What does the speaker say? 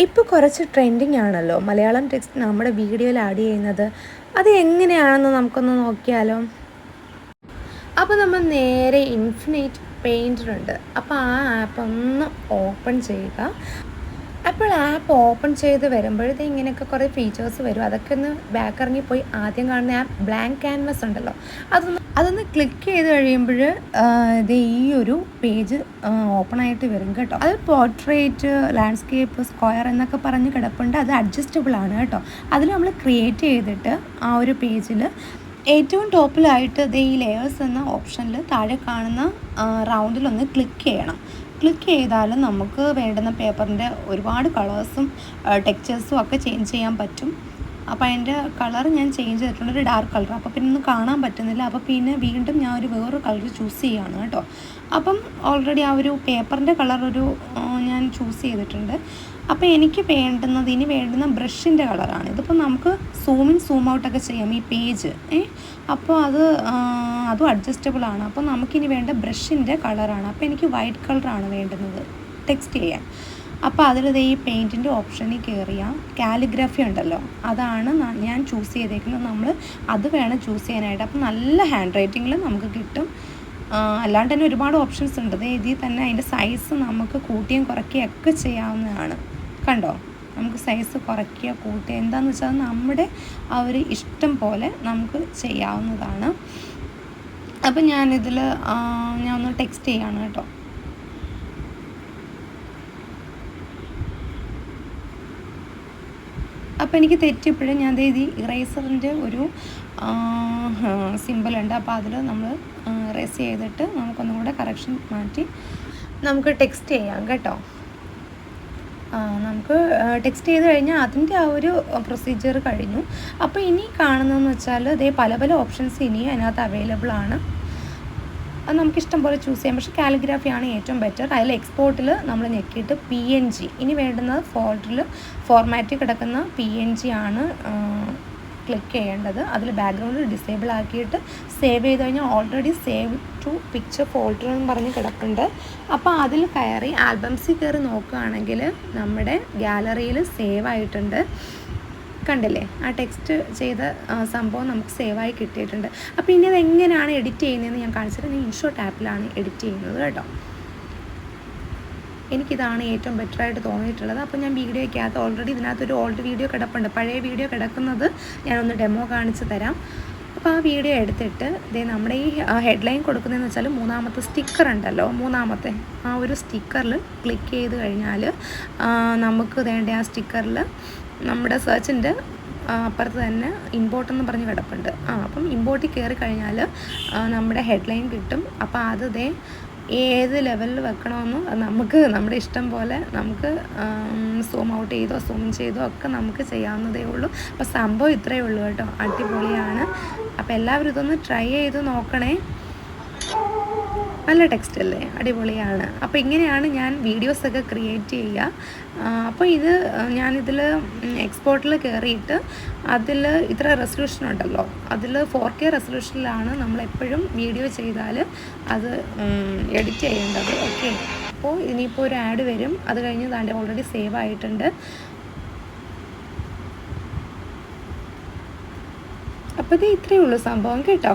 ഇപ്പോൾ കുറച്ച് ട്രെൻഡിങ് ആണല്ലോ. മലയാളം ടെക്സ്റ്റ് നമ്മുടെ വീഡിയോയിൽ ആഡ് ചെയ്യുന്നത്. അത് എങ്ങനെയാണെന്ന് നമുക്കൊന്ന് നോക്കിയാലോ. അപ്പോൾ നമ്മൾ നേരെ ഇൻഫിനൈറ്റ് പെയിന്റർ ഉണ്ട്. അപ്പോൾ ആ ആപ്പ് ഒന്ന് ഓപ്പൺ ചെയ്യുക. അപ്പോൾ ആപ്പ് ഓപ്പൺ ചെയ്ത് വരുമ്പോഴത്തെ ഇങ്ങനെയൊക്കെ കുറേ ഫീച്ചേഴ്സ് വരും. അതൊക്കെ ഒന്ന് ബാക്ക് പോയി ആദ്യം കാണുന്ന ആ ബ്ലാങ്ക് ക്യാൻവസ് ഉണ്ടല്ലോ. അതൊന്ന് അതൊന്ന് ക്ലിക്ക് ചെയ്ത് കഴിയുമ്പോൾ ഇത് ഈ ഒരു പേജ് ഓപ്പൺ ആയിട്ട് വരും കേട്ടോ. അത് പോർട്രേറ്റ് ലാൻഡ്സ്കേപ്പ് സ്ക്വയർ എന്നൊക്കെ പറഞ്ഞ് കിടപ്പുണ്ട്. അത് അഡ്ജസ്റ്റബിൾ ആണ് കേട്ടോ. അതിൽ നമ്മൾ ക്രിയേറ്റ് ചെയ്തിട്ട് ആ ഒരു പേജിൽ ഏറ്റവും ടോപ്പിലായിട്ട് ഇത് ഈ ലെയേഴ്സ് എന്ന ഓപ്ഷനിൽ താഴെ കാണുന്ന റൗണ്ടിലൊന്ന് ക്ലിക്ക് ചെയ്യണം. ക്ലിക്ക് ചെയ്താലും നമുക്ക് വേണ്ടുന്ന പേപ്പറിന്റെ ഒരുപാട് കളേഴ്സും ടെക്സ്ചേഴ്സും ഒക്കെ ചേഞ്ച് ചെയ്യാൻ പറ്റും. അപ്പോൾ അതിന്റെ കളർ ഞാൻ ചേഞ്ച് ചെയ്തിട്ടുണ്ട്. ഒരു ഡാർക്ക് കളർ അപ്പോൾ പിന്നെ ഒന്നും കാണാൻ പറ്റുന്നില്ല. അപ്പോൾ പിന്നെ വീണ്ടും ഞാൻ ഒരു വേറൊരു കളർ ചൂസ് ചെയ്യുകയാണ് കേട്ടോ. അപ്പം ഓൾറെഡി ആ ഒരു പേപ്പറിന്റെ കളർ ഒരു ഞാൻ ചൂസ് ചെയ്തിട്ടുണ്ട്. അപ്പോൾ എനിക്ക് വേണ്ടുന്നത് ഇനി വേണ്ടുന്ന ബ്രഷിന്റെ കളറാണ് ഇതിപ്പോൾ നമുക്ക് സൂം സൂം ഔട്ടൊക്കെ ചെയ്യാം ഈ പേജ് ഏ? അപ്പോൾ അത് അതും അഡ്ജസ്റ്റബിൾ ആണ്. അപ്പോൾ നമുക്കിനി വേണ്ട ബ്രഷിന്റെ കളറാണ് അപ്പോൾ എനിക്ക് വൈറ്റ് കളറാണ് വേണ്ടുന്നത്. ടെക്സ്റ്റ് ചെയ്യാൻ. അപ്പോൾ അതിൽ ഈ പെയിന്റിന്റെ ഓപ്ഷനിൽ കയറിയ കാലിഗ്രഫി ഉണ്ടല്ലോ. അതാണ് ഞാൻ ചൂസ് ചെയ്തേക്കുന്നത്. നമ്മൾ അത് വേണം ചൂസ് ചെയ്യാനായിട്ട്. അപ്പോൾ നല്ല ഹാൻഡ് റൈറ്റിങ്ങിൽ നമുക്ക് കിട്ടും. അല്ലാണ്ട് തന്നെ ഒരുപാട് ഓപ്ഷൻസ് ഉണ്ട്. ഇതിൽ തന്നെ അതിന്റെ സൈസ് നമുക്ക് കൂട്ടിയും കുറയ്ക്കുകയും ഒക്കെ ചെയ്യാവുന്നതാണ്. കണ്ടോ? നമുക്ക് സൈസ് കുറയ്ക്കുക കൂട്ടുക എന്താണെന്ന് വെച്ചാൽ നമ്മുടെ ആ ഒരു ഇഷ്ടം പോലെ നമുക്ക് ചെയ്യാവുന്നതാണ്. അപ്പം ഞാനിതിൽ ഞാൻ ഒന്ന് ടെക്സ്റ്റ് ചെയ്യാണ് കേട്ടോ. അപ്പോൾ എനിക്ക് തെറ്റിപ്പോഴും ഞാൻ ഇത് ഇറേസറിന്റെ ഒരു സിമ്പിളുണ്ട് അപ്പോൾ അതിൽ നമ്മൾ ഇറേസ് ചെയ്തിട്ട് നമുക്കൊന്നും കൂടെ കറക്ഷൻ മാറ്റി നമുക്ക് ടെക്സ്റ്റ് ചെയ്യാം കേട്ടോ. നമുക്ക് ടെക്സ്റ്റ് ചെയ്ത് കഴിഞ്ഞാൽ അതിന്റെ ആ ഒരു പ്രൊസീജിയർ കഴിഞ്ഞു. അപ്പോൾ ഇനി കാണുന്നതെന്ന് വെച്ചാൽ ഇതേ പല പല ഓപ്ഷൻസ് ഇനിയും അതിനകത്ത് അവൈലബിൾ ആണ്. അത് നമുക്ക് ഇഷ്ടം പോലെ ചൂസ് ചെയ്യാം. പക്ഷേ കാലിഗ്രാഫിയാണ് ഏറ്റവും ബെറ്റർ അതിൽ എക്സ്പോർട്ടിൽ നമ്മൾ ഞെക്കിയിട്ട് പി എൻ ജി ഇനി വേണ്ടുന്നത് ഫോൾഡറിൽ ഫോർമാറ്റിൽ കിടക്കുന്ന പി എൻ ജി ആണ് ക്ലിക്ക് ചെയ്യേണ്ടത്. അതിൽ ബാക്ക്ഗ്രൗണ്ട് ഡിസേബിൾ ആക്കിയിട്ട് സേവ് ചെയ്ത് കഴിഞ്ഞാൽ already save to picture folder എന്ന് പറഞ്ഞ് കിടപ്പുണ്ട്. അപ്പോൾ അതിൽ കയറി ആൽബംസിൽ കയറി നോക്കുകയാണെങ്കിൽ നമ്മുടെ ഗാലറിയിൽ സേവ് ആയിട്ടുണ്ട്. കണ്ടില്ലേ? ആ ടെക്സ്റ്റ് ചെയ്ത സംഭവം നമുക്ക് സേവായി കിട്ടിയിട്ടുണ്ട്. അപ്പോൾ ഇനി അത് എങ്ങനെയാണ് എഡിറ്റ് ചെയ്യുന്നതെന്ന് ഞാൻ കാണിച്ചിട്ട് ഞാൻ ഇൻഷോട്ട് ആപ്പിലാണ് എഡിറ്റ് ചെയ്യുന്നത് കേട്ടോ. എനിക്കിതാണ് ഏറ്റവും ബെറ്റർ ആയിട്ട് തോന്നിയിട്ടുള്ളത്. അപ്പോൾ ഞാൻ വീഡിയോയ്ക്കകത്ത് ഓൾറെഡി ഇതിനകത്തൊരു ഓൾഡ് വീഡിയോ കിടപ്പുണ്ട്. പഴയ വീഡിയോ കിടക്കുന്നത് ഞാനൊന്ന് ഡെമോ കാണിച്ചു തരാം. അപ്പോൾ ആ വീഡിയോ എടുത്തിട്ട് ഇതേ നമ്മുടെ ഈ ഹെഡ്ലൈൻ കൊടുക്കുന്നതെന്ന് വെച്ചാൽ മൂന്നാമത്തെ സ്റ്റിക്കർ ഉണ്ടല്ലോ. മൂന്നാമത്തെ ആ ഒരു സ്റ്റിക്കറിൽ ക്ലിക്ക് ചെയ്ത് കഴിഞ്ഞാൽ നമുക്ക് വേണ്ട ആ സ്റ്റിക്കറിൽ നമ്മുടെ സെർച്ചിന്റെ അപ്പുറത്ത് തന്നെ ഇമ്പോർട്ട് എന്ന് പറഞ്ഞ് കിടപ്പുണ്ട്. ആ അപ്പം ഇമ്പോർട്ടിൽ കയറി കഴിഞ്ഞാൽ നമ്മുടെ ഹെഡ്ലൈൻ കിട്ടും. അപ്പോൾ അത് ദേ ഏത് ലെവലിൽ വെക്കണമെന്ന് നമുക്ക് നമ്മുടെ ഇഷ്ടം പോലെ നമുക്ക് സൂം ഔട്ട് ചെയ്തോ സൂം ചെയ്തോ ഒക്കെ നമുക്ക് ചെയ്യാവുന്നതേ ഉള്ളൂ. അപ്പോൾ സംഭവം ഇത്രയേ ഉള്ളൂ കേട്ടോ. അടിപൊളിയാണ്. അപ്പോൾ എല്ലാവരും ഇതൊന്ന് ട്രൈ ചെയ്ത് നോക്കണേ. നല്ല ടെക്സ്റ്റ് അല്ലേ? അടിപൊളിയാണ്. അപ്പോൾ ഇങ്ങനെയാണ് ഞാൻ വീഡിയോസൊക്കെ ക്രിയേറ്റ് ചെയ്യുക. അപ്പോൾ ഇത് ഞാനിതിൽ എക്സ്പോർട്ടിൽ കയറിയിട്ട് അതിൽ ഇത്ര റെസൊല്യൂഷൻ ഉണ്ടല്ലോ. അതിൽ ഫോർ കെ റെസൊല്യൂഷനിലാണ് നമ്മളെപ്പോഴും വീഡിയോ ചെയ്താൽ അത് എഡിറ്റ് ചെയ്യേണ്ടത്. ഓക്കെ അപ്പോൾ ഇനിയിപ്പോൾ ഒരു ആഡ് വരും. അത് കഴിഞ്ഞ് താണ്ടെ ഓൾറെഡി സേവ് ആയിട്ടുണ്ട്. അപ്പോൾ ഇത് ഇത്രയേ ഉള്ളൂ സംഭവം കേട്ടോ.